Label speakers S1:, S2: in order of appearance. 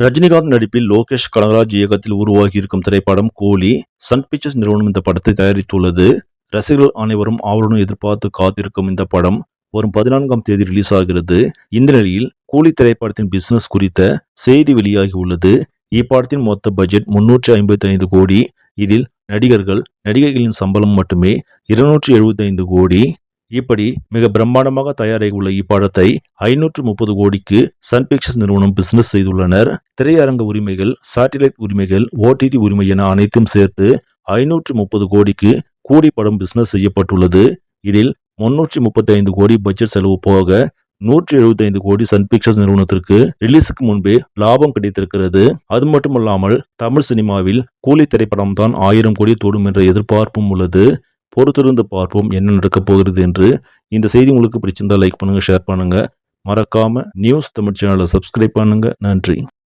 S1: ரஜினிகாந்த் நடிப்பில் லோகேஷ் கனகராஜ் இயக்கத்தில் உருவாகி இருக்கும் திரைப்படம் கூலி சன் பிக்சர்ஸ் நிறுவனம் இந்த படத்தை தயாரித்துள்ளது. ரசிகர்கள் அனைவரும் ஆவலுடன் எதிர்பார்த்து காத்திருக்கும் இந்த படம் வரும் பதினான்காம் தேதி ரிலீஸ் ஆகிறது. இந்த நிலையில் கூலி திரைப்படத்தின் பிசினஸ் குறித்த செய்தி வெளியாகி உள்ளது. இப்படத்தின் மொத்த பட்ஜெட் முன்னூற்றி ஐம்பத்தி ஐந்து கோடி. இதில் நடிகர்கள் நடிகைகளின் சம்பளம் மட்டுமே இருநூற்றி எழுபத்தி ஐந்து கோடி. இப்படி மிக பிரம்மாண்டமாக தயாராகியுள்ள இப்படத்தை ஐநூற்று முப்பது கோடிக்கு சன் பிக்சர்ஸ் நிறுவனம் பிசினஸ் செய்துள்ளனர். திரையரங்க உரிமைகள் சாட்டிலைட் உரிமைகள் ஓடிடி உரிமை என அனைத்தும் சேர்த்து ஐநூற்று முப்பது கோடிக்கு கூடி படம் பிசினஸ் செய்யப்பட்டுள்ளது. இதில் முன்னூற்றி முப்பத்தி ஐந்து கோடி பட்ஜெட் செலவு போக நூற்றி எழுபத்தி ஐந்து கோடி சன் பிக்சர்ஸ் நிறுவனத்திற்கு ரிலீஸுக்கு முன்பே லாபம் கிடைத்திருக்கிறது. அது மட்டுமல்லாமல் தமிழ் சினிமாவில் கூலி திரைப்படம் தான் ஆயிரம் கோடி தொடும் என்ற எதிர்பார்ப்பும் உள்ளது. பொறுத்திருந்து பார்ப்போம் என்ன நடக்கப் போகிறது என்று. இந்த செய்தி உங்களுக்கு பிடிச்சிருந்தா லைக் பண்ணுங்கள் ஷேர் பண்ணுங்கள் மறக்காமல் நியூஸ் தமிழ் சேனலை சப்ஸ்கிரைப் பண்ணுங்கள் நன்றி.